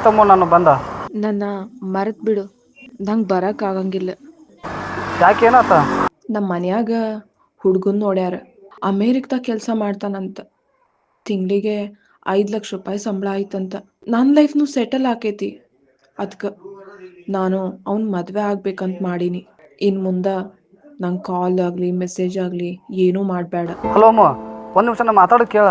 ಎಷ್ಟೊತ್ತಾಯ್ತಮ್ಮ ನಾನು ಬಂದ. ನನ್ನ ಮರೆತು ಬಿಡು. ನಂಗೆ ಆಗಂಗಿಲ್ಲ. ಯಾಕೆ ಏನಾತ ನಮ್ಮ ಮನ್ಯಾಗ ಹುಡ್ಗನ್ ನೋಡ್ಯಾರ. ಅಮೇರಿಕದಾಗ ಕೆಲಸ ಮಾಡ್ತಾನಂತ. ತಿಂಗಳಿಗೆ ಐದ್ ಲಕ್ಷ ರೂಪಾಯಿ ಸಂಬಳ ಆಯ್ತಂತ. ನನ್ನ ಲೈಫ್ನು ಸೆಟಲ್ ಆಕೈತಿ. ಅದ್ಕ ನಾನು ಅವ್ನ ಮದುವೆ ಆಗ್ಬೇಕಂತ ಮಾಡೀನಿ. ಇನ್ ಮುಂದೆ ನಂಗೆ ಕಾಲ್ ಆಗಲಿ ಮೆಸೇಜ್ ಆಗಲಿ ಏನೂ ಮಾಡಬೇಡ ಹಲೋ ಅಮ್ಮ ಒಂದು ನಿಮಿಷ ನಾ ಮಾತಾಡೋದು ಕೇಳ.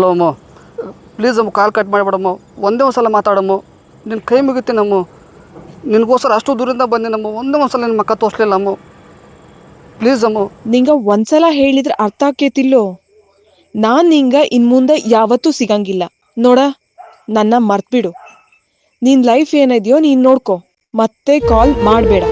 ಹಲೋ ಅಮ್ಮ. ಪ್ಲೀಸ್ ಅಮ್ಮ, ಕಾಲ್ ಕಟ್ ಮಾಡಿಬಿಡಮ್ಮ. ಒಂದೇ ಒಂದು ಸಲ ಮಾತಾಡಮ್ಮ. ನಿನ್ನ ಕೈ ಮುಗಿತೀನಮ್ಮ ನಿನಗೋಸ್ಕರ ಅಷ್ಟು ದೂರಿಂದ ಬಂದಿನಮ್ಮ ಒಂದೇ ಒಂದು ಸಲ ನಿನ್ನ ಮಕ್ಕ ತೋರಿಸ್ಲಿಲ್ಲ ಅಮ್ಮ. ಪ್ಲೀಸ್ ಅಮ್ಮ. ನಿಂಗ ಒಂದ್ಸಲ ಹೇಳಿದ್ರೆ ಅರ್ಥ ಆಕೇತಿಲ್ಲೋ ನಾನು ನಿಂಗ ಇನ್ ಮುಂದೆ ಯಾವತ್ತೂ ಸಿಗಂಗಿಲ್ಲ. ನೋಡ, ನನ್ನ ಮರ್ತ್ಬಿಡು. ನಿನ್ ಲೈಫ್ ಏನಿದೆಯೋ ನೀನ್ ನೋಡ್ಕೊ. ಮತ್ತೆ ಕಾಲ್ ಮಾಡಬೇಡ.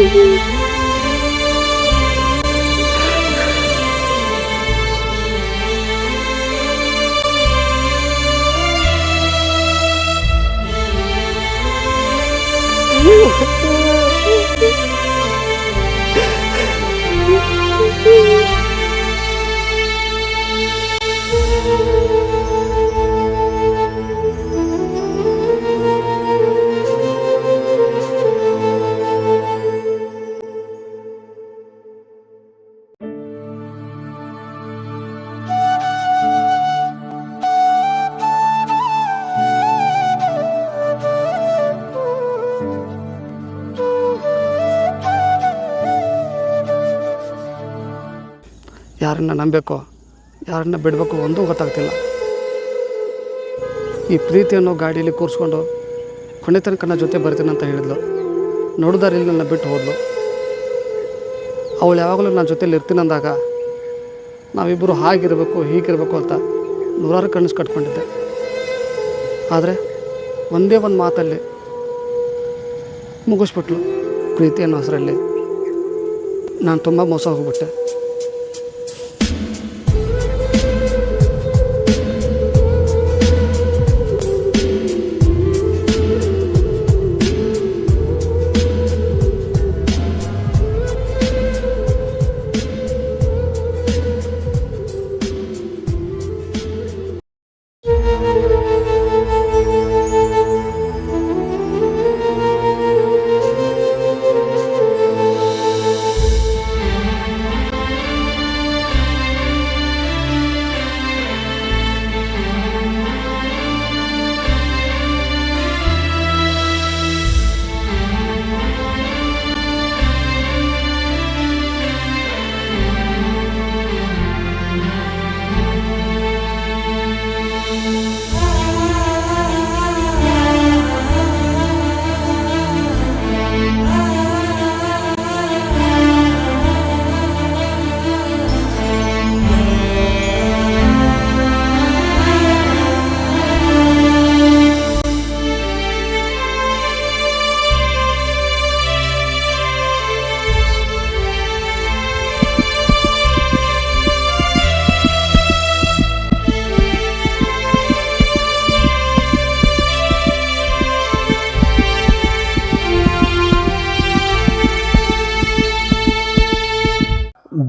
you. ಯಾರನ್ನ ನಂಬಬೇಕು ಯಾರನ್ನ ಬಿಡಬೇಕು ಒಂದೂ ಗೊತ್ತಾಗ್ತಿಲ್ಲ. ಈ ಪ್ರೀತಿ ಅನ್ನೋ ಗಾಡೀಲಿ ಕೂರಿಸ್ಕೊಂಡು ಕೊನೆತನ ಕಣ್ಣ ಜೊತೆ ಬರ್ತೀನಿ ಅಂತ ಹೇಳಿದ್ಲು. ನೋಡಿದಾರಿಲ್ಲಿ ನನ್ನ ಬಿಟ್ಟು ಹೋದ್ಲು. ಅವಳು ಯಾವಾಗಲೂ ನನ್ನ ಜೊತೆಲಿ ಇರ್ತೀನಿ ಅಂದಾಗ ನಾವಿಬ್ಬರು ಹಾಗಿರಬೇಕು, ಹೀಗಿರಬೇಕು ಅಂತ ನೂರಾರು ಕಣ್ಣು ಕಟ್ಕೊಂಡಿದ್ದೆ. ಆದರೆ ಒಂದೇ ಒಂದು ಮಾತಲ್ಲಿ ಮುಗಿಸ್ಬಿಟ್ಲು ಪ್ರೀತಿ ಅನ್ನೋ ಹೆಸರಲ್ಲಿ. ನಾನು ತುಂಬ ಮೋಸ ಹೋಗ್ಬಿಟ್ಟೆ.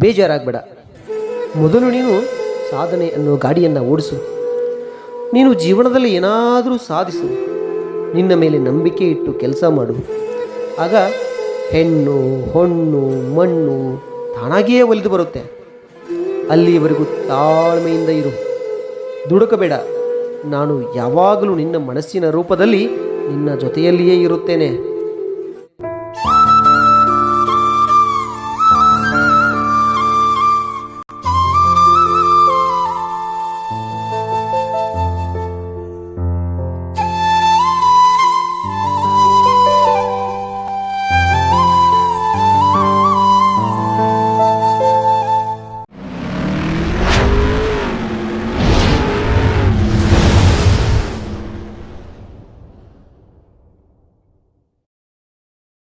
ಬೇಜಾರಾಗಬೇಡ. ಮೊದಲು ನೀನು ಸಾಧನೆ ಅನ್ನೋ ಗಾಡಿಯನ್ನು ಓಡಿಸು. ನೀನು ಜೀವನದಲ್ಲಿ ಏನಾದರೂ ಸಾಧಿಸು. ನಿನ್ನ ಮೇಲೆ ನಂಬಿಕೆ ಇಟ್ಟು ಕೆಲಸ ಮಾಡು. ಆಗ ಹೆಣ್ಣು, ಹೊಣ್ಣು, ಮಣ್ಣು ತಾನಾಗಿಯೇ ಒಲಿದು ಬರುತ್ತೆ. ಅಲ್ಲಿಯವರೆಗೂ ತಾಳ್ಮೆಯಿಂದ ಇರು. ದುಡುಕಬೇಡ. ನಾನು ಯಾವಾಗಲೂ ನಿನ್ನ ಮನಸ್ಸಿನ ರೂಪದಲ್ಲಿ ನಿನ್ನ ಜೊತೆಯಲ್ಲಿಯೇ ಇರುತ್ತೇನೆ.